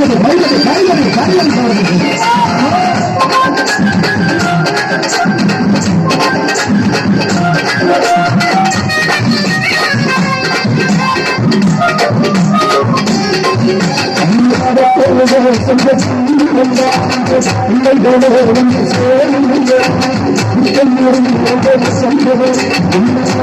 மயிலது மயிலது கைவரி கைவரி சம்பவம்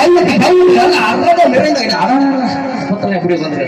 கையட்டி கையட்டி கையட்டி அறத நிறைந்த அறத எப்படி வந்து